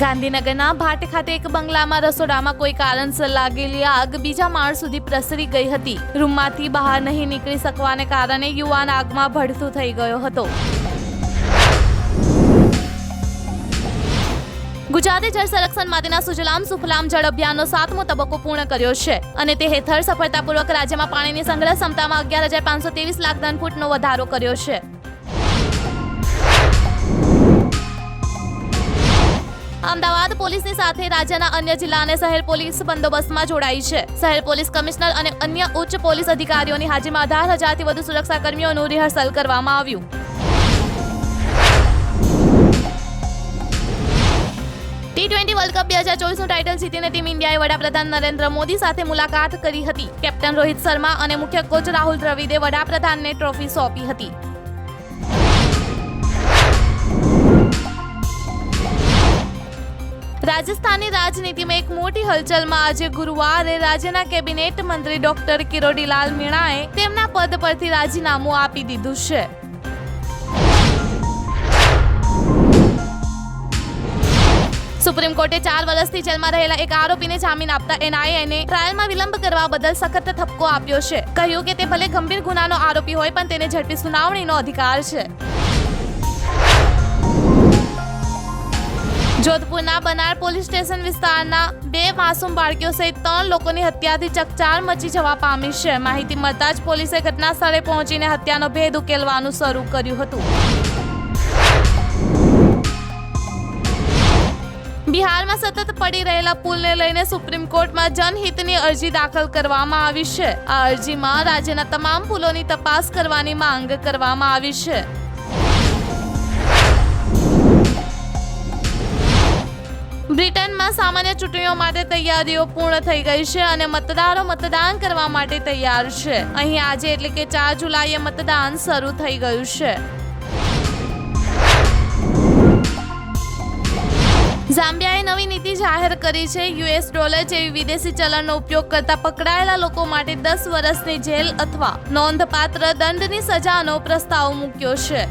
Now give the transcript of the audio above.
ગાંધીનગરના ભાટ ખાતે એક બંગલામાં રસોડામાં કોઈ કારણસર લાગેલી આગ બીજા માળ સુધી પ્રસરી ગઈ હતી. રૂમમાંથી બહાર નહીં નીકળી શકવાને કારણે યુવાન આગમાં ભડથું થઈ ગયો હતો. ગુજરાતે જળ સંરક્ષણ માટેના સુજલામ સુફલામ જળ અભિયાનનો સાતમો તબક્કો પૂર્ણ કર્યો છે અને તે હેઠળ સફળતાપૂર્વક રાજ્યમાં પાણીની સંગ્રહ ક્ષમતામાં અગિયાર હજાર પાંચસો ત્રેવીસ લાખ ઘન ફૂટનો વધારો કર્યો છે. અમદાવાદ પોલીસની સાથે રાજ્યના અન્ય જિલ્લા અને શહેર પોલીસ બંદોબસ્તમાં જોડાઈ છે. શહેર પોલીસ કમિશનર અને અન્ય ઉચ્ચ પોલીસ અધિકારીઓની હાજરીમાં અઢાર હજારથી વધુ સુરક્ષા કર્મીઓનું રિહર્સલ કરવામાં આવ્યું. ટી ટ્વેન્ટી વર્લ્ડ કપ બે હજાર ચોવીસનું ટાઇટલ જીતીને ટીમ ઇન્ડિયાએ વડાપ્રધાન નરેન્દ્ર મોદી સાથે મુલાકાત કરી હતી. કેપ્ટન રોહિત શર્મા અને મુખ્ય કોચ રાહુલ દ્રવિડે વડાપ્રધાનને ટ્રોફી સોંપી હતી. રાજસ્થાનની રાજનીતિમાં એક મોટી હલચલમાં આજે ગુરુવારે રાજ્યના કેબિનેટ મંત્રી ડોક્ટર કિરોડીલાલ મીણાએ તેમના પદ પરથી રાજીનામું આપી દીધું છે. સુપ્રીમ કોર્ટે ચાર વર્ષથી જેલમાં રહેલા એક આરોપીને જામીન આપતા એનઆઈએને ટ્રાયલમાં વિલંબ કરવા બદલ સખત ઠપકો આપ્યો છે. કહ્યું કે તે ભલે ગંભીર ગુનાનો આરોપી હોય, પણ તેને ઝડપી સુનાવણીનો અધિકાર છે. જોધપુરના બનાર પોલીસ સ્ટેશન વિસ્તારના બે માસૂમ બાળકીઓ સહિત ત્રણ લોકોની હત્યાથી ચકચાર મચી જવા પામી છે. માહિતી મળતા જ પોલીસે ઘટના સ્થળે પહોંચીને હત્યાનો ભેદ ઉકેલવાનું શરૂ કર્યું હતું. બિહારમાં સતત પડી રહેલા પુલને લઈને સુપ્રીમ કોર્ટમાં જનહિતની અરજી દાખલ કરવામાં આવી છે. આ અરજીમાં રાજ્યના તમામ પુલોની તપાસ કરવાની માંગ કરવામાં આવી છે. સામાન્ય ચૂંટણીઓ માટે તૈયારીઓ પૂર્ણ થઈ ગઈ છે અને મતદારો મતદાન કરવા માટે તૈયાર છે. અહીં આજે એટલે કે ચાર જુલાઈએ મતદાન શરૂ થઈ ગયું છે. ઝામ્બિયાએ નવી નીતિ જાહેર કરી છે. યુએસ ડોલર જેવી વિદેશી ચલણનો ઉપયોગ કરતા પકડાયેલા લોકો માટે દસ વર્ષની જેલ અથવા નોંધપાત્ર દંડની સજાનો પ્રસ્તાવ મૂક્યો છે.